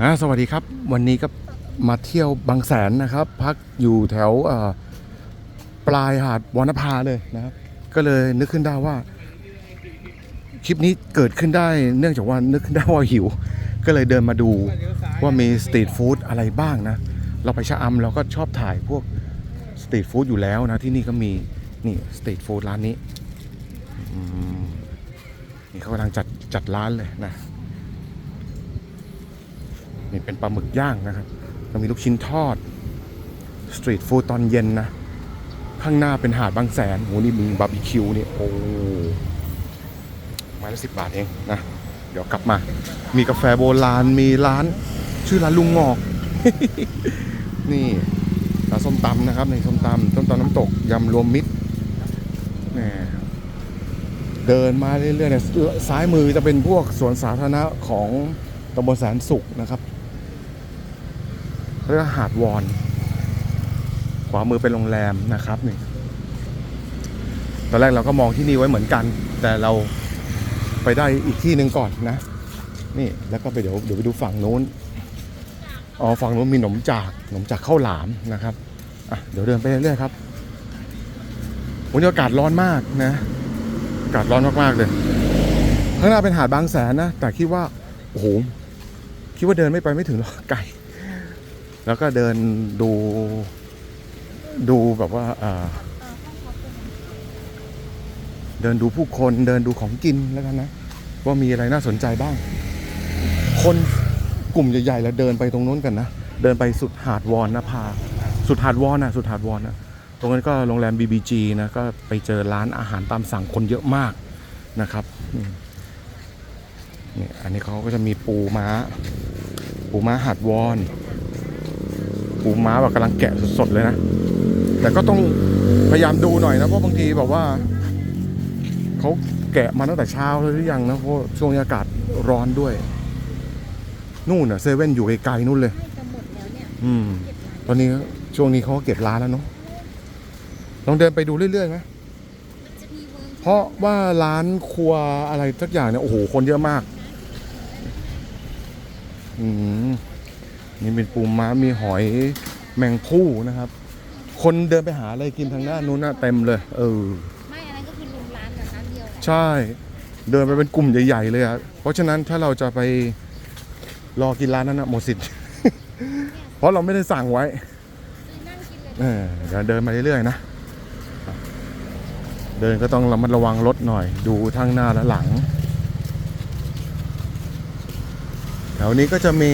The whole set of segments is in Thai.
ฮะสวัสดีครับ วันนี้ก็มาเที่ยวบางแสนนะครับ พักอยู่แถวปลายหาดวรรณภาเลยนะครับ ก็เลยนึกขึ้นได้ว่า คลิปนี้เกิดขึ้นได้เนื่องจากว่านึกขึ้นได้ว่าหิว ก็เลยเดินมาดูว่ามีสตรีทฟู้ดอะไรบ้างนะ เราไปชะอำเราก็ชอบถ่ายพวกสตรีทฟู้ดอยู่แล้วนะ ที่นี่ก็มีนี่สตรีทฟู้ดร้านนี้นี่เขากำลังจัดจัดร้านเลยนะ นี่เป็นปลาหมึกย่างนะครับแล้วมีลูกชิ้นทอดสตรีทฟู้ดตอนเย็นนะ ข้างหน้าเป็นหาดบางแสนโหนี่มีบาร์บีคิวนี่โอ้ไม้ละสิบบาทเองนะ เดี๋ยวกลับมา มีกาแฟโบราณมีร้าน ชื่อร้านลุงงอก นี่ร้านส้มตำนะครับในส้มตำส้มตำน้ำตกยำรวมมิตรแหมเดินมาเรื่อยๆเนี่ยซ้ายมือจะเป็นพวกสวนสาธารณะของตำบลแสนสุขนะครับ เรียกว่าหาดวอนขวามือเป็นโรงแรมนะครับนี่ตอนแรกเราก็มองที่นี่ไว้เหมือนกัน แต่เราไปได้อีกที่หนึ่งก่อนนะ นี่แล้วก็ไปเดี๋ยวเดี๋ยวไปดูฝั่งนู้นอ๋อฝั่งนู้นมีหนมจากหนมจากข้าวหลามนะครับอะเดี๋ยวเดินไปเรื่อยๆครับวันนี้อากาศร้อนมากนะอากาศร้อนมากๆเลยข้างหน้าเป็นหาดบางแสนนะ แต่คิดว่าโอ้โหคิดว่าเดินไม่ไปไม่ถึงหรอกไกล แล้วก็เดินดูดูแบบว่าเดินดูผู้คนเดินดูของกินแล้วกันนะ ว่ามีอะไรน่าสนใจบ้าง คนกลุ่มใหญ่ๆแล้วเดินไปตรงนู้นกันนะ เดินไปสุดหาดวอนนะพาสุดหาดวอนนะสุดหาดวอนนะตรงนั้นก็โรงแรม BBG นะก็ไปเจอร้านอาหารตามสั่งคนเยอะมากนะครับนี่อันนี้เขาก็จะมีปูม้า ปูม้าหาดวอน ปูม้าแบบกำลังแกะสดๆเลยนะ แต่ก็ต้องพยายามดูหน่อยนะเพราะบางทีแบบว่าเขาแกะมาตั้งแต่เช้าเลยหรือยังนะเพราะช่วงนี้อากาศร้อนด้วย นู่นน่ะเซเว่นอยู่ไกลๆนู่นเลยใกล้จะหมดแล้วเนี่ยอืมเก็บร้านตอนนี้ช่วงนี้เขาก็เก็บร้านแล้วเนาะลองเดินไปดูเรื่อยๆไหมมันจะมีเวิร์กเพราะว่าร้านครัวอะไรสักอย่างเนี่ยโอ้โหคนเยอะมาก อืม นี่เป็นปูม้ามีหอยแมงผู้นะครับ คนเดินไปหาอะไรกินทางหน้านู้นน่ะเต็มเลย เออ ไม่อันนั้นก็คือรวมร้านกับร้านเดียวแหละใช่ เดินไปเป็นกลุ่มใหญ่ๆเลยอะเพราะฉะนั้นถ้าเราจะไปรอกินร้านนั้นนะหมดสิทธิ์ เพราะเราไม่ได้สั่งไว้ซื้อนั่งกินเลยเออเดี๋ยวเดินมาเรื่อยๆนะ เดินก็ต้องระมัดระวังรถหน่อย ดูทั้งหน้าและหลัง แถวนี้ก็จะมี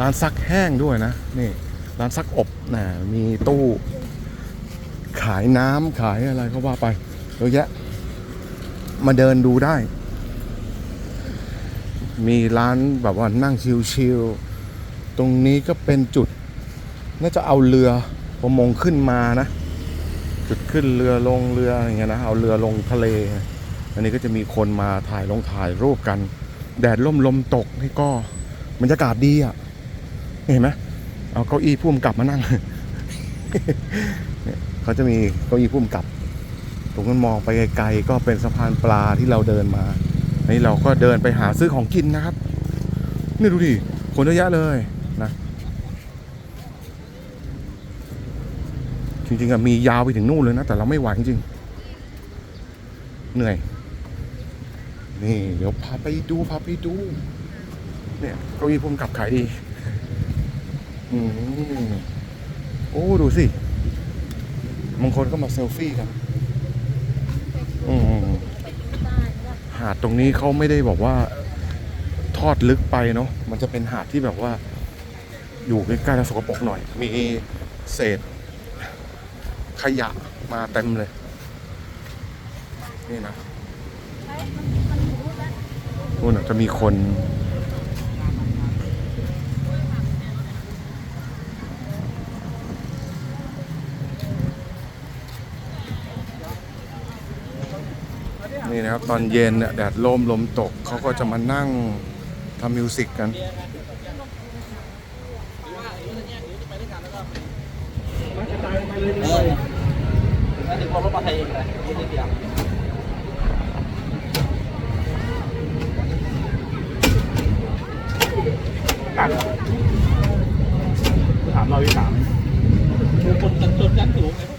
ร้านซักแห้งด้วยนะนี่ร้านซักอบนะมีตู้ ขายน้ำขายอะไรก็ว่าไปเยอะแยะ มาเดินดูได้ มีร้านแบบว่านั่งชิลๆตรงนี้ก็เป็นจุด น่าจะเอาเรือประมงขึ้นมานะ จุดขึ้นเรือลงเรืออย่างเงี้ยนะเอาเรือลงทะเล อันนี้ก็จะมีคนมาถ่ายลงถ่ายรูปกัน แดดล่มลมตกนี่ก็บรรยากาศดีอะ เห็นไหมเอาเก้าอี้พุ่มกลับมานั่งเขาจะมีเก้าอี้พุ่มกลับ ตรงนั้นมองไปไกลๆก็เป็นสะพานปลาที่เราเดินมานี่เราก็เดินไปหาซื้อของกินนะครับ นี่ดูดิคนเยอะแยะเลยนะ จริงๆอะมียาวไปถึงนู่นเลยนะ แต่เราไม่ไหวจริงๆเหนื่อย นี่ เดี๋ยวพาไปดูพาไปดู เนี่ยเก้าอี้พุ่มกลับขายดี อืมโอ้ ดูสิบางคนก็มาเซลฟี่กันอืมไปดูบ้านว่าหาดตรงนี้เขาไม่ได้บอกว่าทอดลึกไปเนาะ มันจะเป็นหาดที่แบบว่า อยู่ใกล้ๆแล้วสกปรกหน่อย มีเศษ ขยะมาเต็มเลย นี่นะนู่นนะจะมีคน นี่นะครับ ตอนเย็นเนี่ยแดดลมลมตกเขาก็จะมานั่งทำมิวสิกกันถาถึงรถมาไทยเองเลยไม่ใช่เดียวกันเหรอถามราที่สามดูคนกันจนกันสูงเลย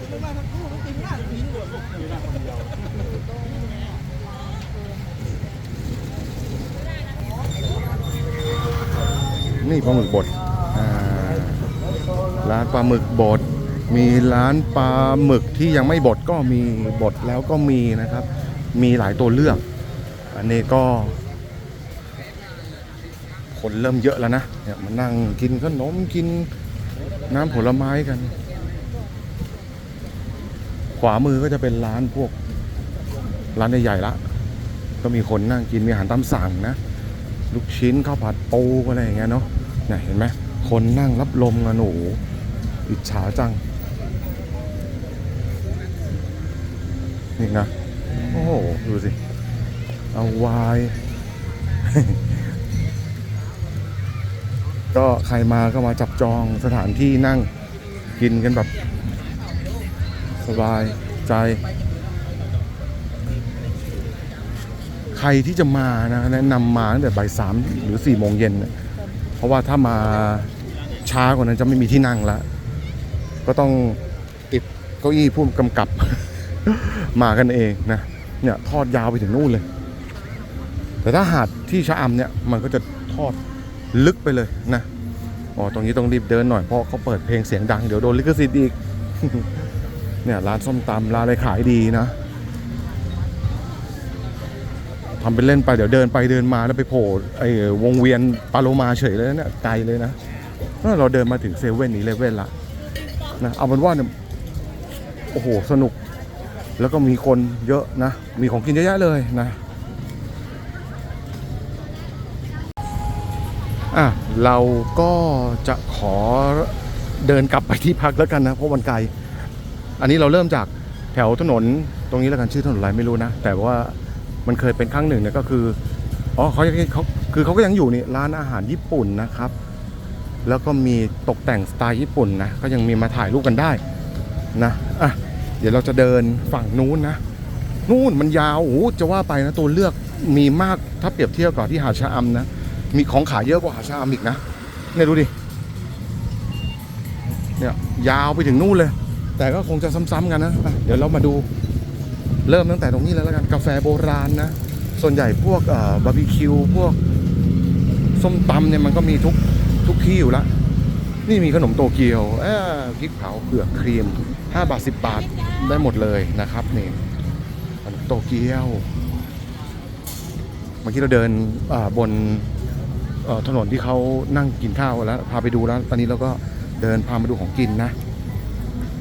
นี่ปลาหมึกบดร้านปลาหมึกบด มีร้านปลาหมึกที่ยังไม่บดก็มีบดแล้วก็มีนะครับ มีหลายตัวเลือก อันนี้ก็ คนเริ่มเยอะแล้วนะเนี่ยมานั่งกินขนมกินน้ำผลไม้กัน ขวามือก็จะเป็นร้านพวกร้านใหญ่ๆละ ก็มีคนนั่งกินมีอาหารตามสั่งนะ ลูกชิ้นข้าวผัดปูอะไรอย่างเงี้ยเนาะ เห็นไหมคนนั่งรับลมกันหนูอิจฉาจัง นี่นะ โอ้โห ดูสิ เอาวาย ก็ใครมาก็มาจับจองสถานที่นั่งกินกันแบบ สบายใจ ใครที่จะมานะ แนะนำมาตั้งแต่บ่ายสามหรือสี่โมงเย็นนะ เพราะว่าถ้ามาช้ากว่านั้นจะไม่มีที่นั่งแล้วก็ต้องติดเก้าอี้ผู้กำกับ มากันเองนะเนี่ยทอดยาวไปถึงนู่นเลย แต่ถ้าหาดที่ชะอำเนี่ยมันก็จะทอดลึกไปเลยนะอ๋อตรงนี้ต้องรีบเดินหน่อยเพราะเขาเปิดเพลงเสียงดังเดี๋ยวโดนลิขสิทธิ์อีกเนี่ยร้านส้มตำร้านอะไรขายดีนะ ทำเป็นเล่นไปเดี๋ยวเดินไปเดินมาแล้วไปโผล่ไอ้วงเวียนปาโลมาเฉยเลยนะเนี่ยไกลเลยนะเราเดินมาถึงเซเว่นอีเลเว่นละนะเอาเป็นว่าเนี่ยโอ้โหสนุก แล้วก็มีคนเยอะนะ มีของกินเยอะแยะเลยนะอะเราก็จะขอเดินกลับไปที่พักแล้วกันนะ เพราะมันไกล อันนี้เราเริ่มจากแถวถนนตรงนี้แล้วกันชื่อถนนอะไรไม่รู้นะ แต่ว่า มันเคยเป็นครั้งหนึ่งเนี่ยก็คืออ๋อเขาเขาคือเขาก็ยังอยู่นี่ร้านอาหารญี่ปุ่นนะครับ แล้วก็มีตกแต่งสไตล์ญี่ปุ่นนะก็ยังมีมาถ่ายรูปกันได้นะอะเดี๋ยวเราจะเดินฝั่งนู้นนะนู่นมันยาวโอ้จะว่าไปนะตัวเลือกมีมากถ้าเปรียบเทียบกับที่หาดชะอำนะมีของขายเยอะกว่าหาดชะอำอีกนะเนี่ยดูดิเนี่ยยาวไปถึงนู่นเลย แต่ก็คงจะซ้ำๆกันนะะเดี๋ยวเรามาดู เริ่มตั้งแต่ตรงนี้เลยแล้วกันกาแฟโบราณนะส่วนใหญ่พวกบาร์บีคิวพวกส้มตำเนี่ยมันก็มีทุกทุกที่อยู่ละนี่มีขนมโตเกียวพริกเผาเผือกครีม 5 บาท 10 บาทได้หมดเลยนะครับนี่ขนมโตเกียวเมื่อกี้เราเดินบนถนนที่เขานั่งกินข้าวแล้ว พาไปดูแล้ว ตอนนี้เราก็เดินพามาดูของกินนะ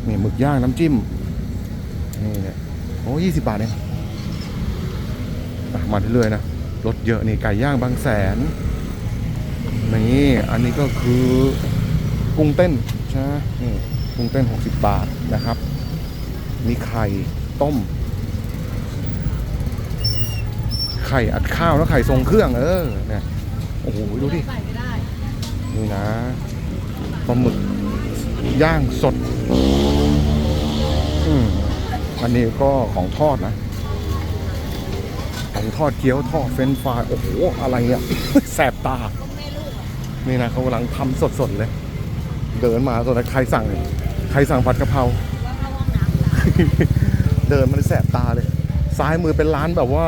นี่หมึกย่างน้ำจิ้มนี่เนี่ย โอ้ยี่สิบาทเองมาเรื่อยๆนะรถเยอะนี่ไก่ย่างบางแสนนี่อันนี้ก็คือกุ้งเต้นใช่ไหมนี่กุ้งเต้น 60 บาทนะครับ มีไข่ต้ม ไข่อัดข้าวแล้วไข่ทรงเครื่องเออเนี่ยโอ้โหดูดินี่นะปลาหมึกย่างสด อืม อันนี้ก็ของทอดนะของทอดเกี๊ยวทอดเฟรนฟรายโอ้โห อะไรเนี่ยแสบตา นี่นะเขากำลังทำสดๆเลย เดินมาตอนนั้นใครสั่ง ใครสั่งผัดกะเพราเดินมันแสบตาเลย ซ้ายมือเป็นร้านแบบว่า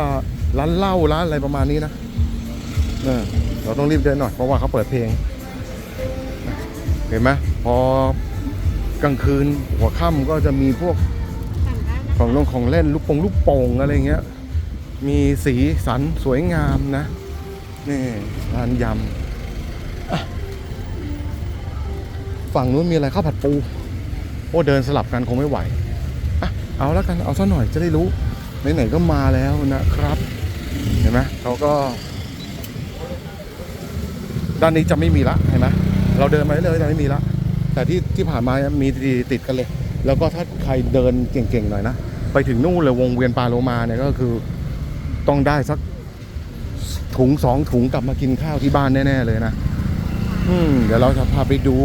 ร้านเหล้าร้านอะไรประมาณนี้นะเออเราต้องรีบเดินหน่อยเพราะว่าเขาเปิดเพลง เห็นไหมพอกลางคืนหัวค่ำก็จะมีพวก ของลงของเล่นลูกโป่งลูกโป่งอะไรเงี้ย มีสีสันสวยงามนะ นี่ร้านยำฝั่งนู้นมีอะไรข้าวผัดปู โอ้เดินสลับกันคงไม่ไหวอะเอาแล้วกันเอาซะหน่อยจะได้รู้ไหนๆก็มาแล้วนะครับ เห็นไหมเขาก็ ด้านนี้จะไม่มีละเห็นไหมเราเดินมาเรื่อยๆจะไม่มีละแต่ที่ที่ผ่านมามีติดกันเลย แล้วก็ถ้าใครเดินเก่งๆหน่อยนะ ไปถึงนู่นเลยวงเวียนปาโลมาเนี่ยก็คือต้องได้สักถุงสองถุงกลับมากินข้าวที่บ้านแน่ๆเลยนะอืมเดี๋ยวเราจะพาไปดู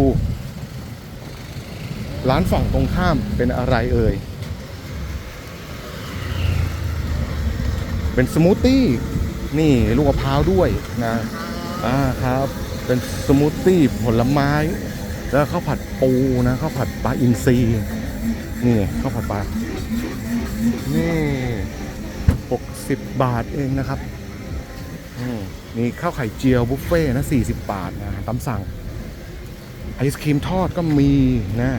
ร้านฝั่งตรงข้ามเป็นอะไรเอ่ย เป็นสมูทตี้นี่ลูกมะพร้าวด้วยนะอ่าครับ เป็นสมูทตี้ผลไม้ แล้วข้าวผัดปูนะข้าวผัดปลาอินทรี นี่ข้าวผัดปลา นี่หกสิบาทเองนะครับอืมมีข้าวไข่เจียวบุฟเฟ่นะสี่สิบาทนะตามสั่ง ไอศครีมทอดก็มีนะ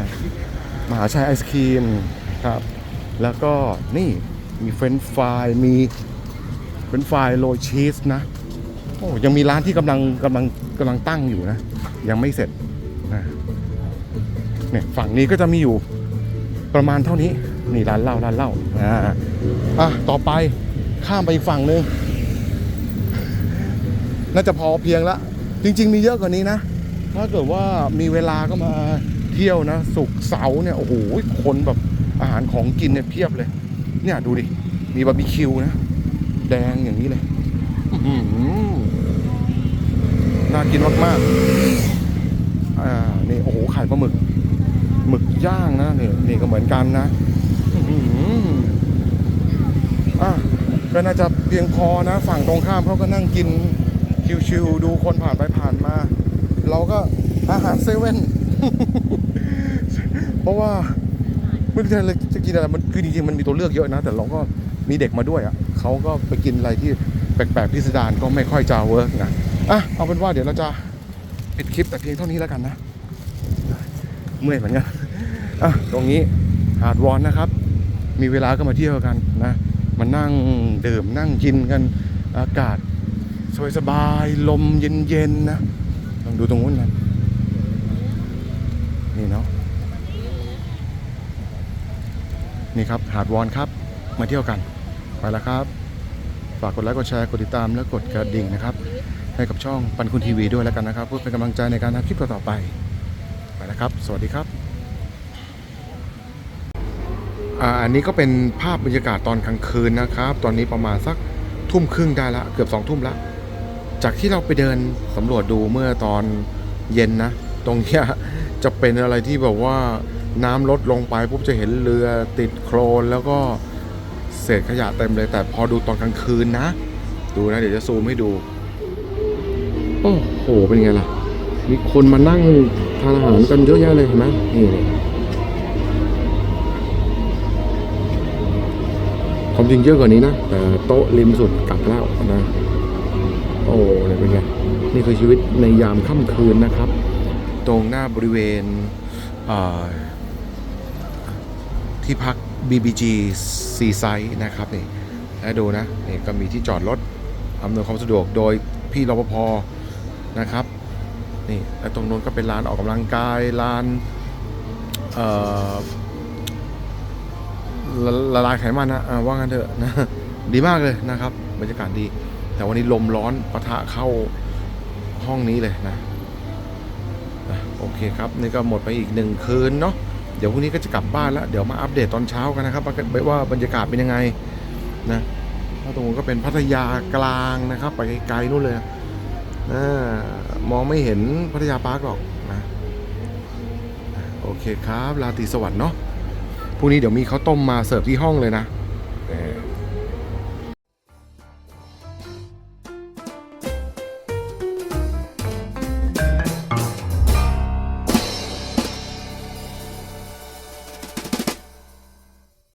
มหาชัยไอศครีมครับ แล้วก็นี่มีเฟรนฟรายมีเฟรนฟรายโรยชีสนะโอ้ยังมีร้านที่กำลังกำลังกำลังตั้งอยู่นะ ยังไม่เสร็จนะเนี่ยฝั่งนี้ก็จะมีอยู่ ประมาณเท่านี้นี่ร้านเหล้าร้านเหล้าอ่าอะต่อไปข้ามไปอีกฝั่งหนึ่งน่าจะพอเพียงละ จริง ๆ มีเยอะกว่านี้นะ ถ้าเกิดว่ามีเวลาก็มาเที่ยวนะ สุกร์เสาร์เนี่ย โอ้โห คนแบบอาหารของกินเนี่ยเพียบเลย เนี่ยดูดิ มีบาร์บีคิวนะ แดงอย่างนี้เลยน่ากินมากๆอ่า นี่ โอ้โหไข่ปลาหมึก หมึกย่างนะนี่นี่ก็เหมือนกันนะอะก็น่าจะเพียงพอนะ ฝั่งตรงข้ามเขาก็นั่งกินชิวๆดูคนผ่านไปผ่านมา เราก็อาหารเซเว่นเพราะว่าไม่รู้จะจะกินอะไรมันคือจริงๆมันมีตัวเลือกเยอะนะ แต่เราก็มีเด็กมาด้วยอะเขาก็ไปกินอะไรที่แปลกๆพิสดารก็ไม่ค่อยจะเวิร์กนะอะเอาเป็นว่าเดี๋ยวเราจะปิดคลิปแต่เพียงเท่านี้แล้วกันนะเมื่อยเหมือนกัน อะตรงนี้หาดวอนนะครับ มีเวลาก็มาเที่ยวกันนะมานั่งดื่มนั่งกินกันอากาศสบายๆลมเย็นๆนะลองดูตรงนู้นกันนี่เนาะนี่ครับหาดวอนครับมาเที่ยวกันไปแล้วครับ ฝากกดไลค์กดแชร์กดติดตามและกดกระดิ่งนะครับ ให้กับช่องปันคุณทีวีด้วยแล้วกันนะครับเพื่อเป็นกำลังใจในการทำคลิปต่อๆไปไปแล้วครับ สวัสดีครับ อันนี้ก็เป็นภาพบรรยากาศตอนกลางคืนนะครับ ตอนนี้ประมาณสักทุ่มครึ่งได้ละเกือบสองทุ่มละ จากที่เราไปเดินสำรวจดูเมื่อตอนเย็นนะ ตรงเนี้ยจะเป็นอะไรที่แบบว่าน้ำลดลงไปปุ๊บจะเห็นเรือติดโคลนแล้วก็เศษขยะเต็มเลย แต่พอดูตอนกลางคืนนะ ดูนะ เดี๋ยวจะซูมให้ดู โอ้โห เป็นไงล่ะ มีคนมานั่งทานอาหารกันเยอะแยะเลยเห็นไหมนี่ ความจริงเยอะกว่านี้นะแต่โต๊ะริมสุดกลับแล้วนะ โอ้เนี่ยเป็นไงนี่คือชีวิตในยามค่ำคืนนะครับ ตรงหน้าบริเวณเที่พัก BBG Seaside นะครับนี่และดูนะนี่ก็มีที่จอดรถอำนวยความสะดวกโดยพี่รปภนะครับนี่และตรงนู้นก็เป็นลานออกกำลังกายลานเอ่อ ละละลายไขมันนะว่างั้นเถอะนะดีมากเลยนะครับบรรยากาศดี แต่วันนี้ลมร้อนปะทะเข้าห้องนี้เลยนะโอเคครับ นี่ก็หมดไปอีกหนึ่งคืนเนาะเดี๋ยวพรุ่งนี้ก็จะกลับบ้านแล้ว เดี๋ยวมาอัปเดตตอนเช้ากันนะครับว่าว่าบรรยากาศเป็นยังไงนะถ้าตรงนู้นก็เป็นพัทยากลางนะครับ ไปไกลๆนู่นเลยอามองไม่เห็นพัทยาปาร์คหรอกนะโอเคครับราตีสวัสดิ์เนาะ พรุ่งนี้เดี๋ยวมีข้าวต้มมาเสิร์ฟที่ห้องเลยนะ